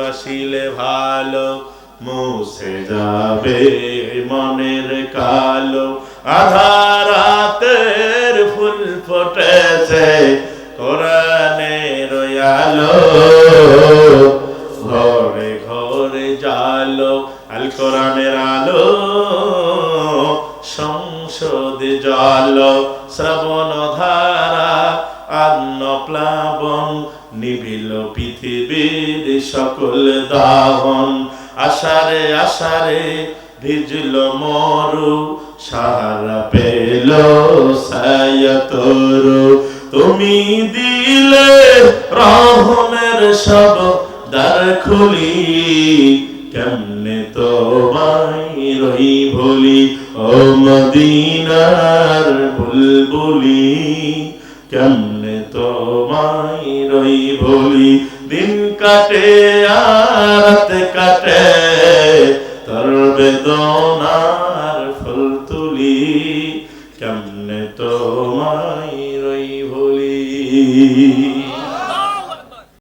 বাসিলে ভালো, মুছে যাবে মনের কালো। আধারাতের ফুল ফুটেছে, কোরআনের আলো। ঘরে ঘরে জালো, আল কোরআনের আলো। সংসদে জল, শ্রবণ ধারা আন্ন প্লাবন, নিবিল পৃথিবীর সকল দাহন। আশারে আশারে ভিজল মরু, সাহারা পেল সায়তরু। তুমি দিলে রহমের সব দ্বার খুলি, কেমনে তোমায় রই ভুলি, ও মদিনার বুলবুলি। কেমনে তোমায় রই ভুলি দিন কাটে আর কাটে। তার বেদনার ফুল তুলি। কেমনে তোমায় রই ভুলি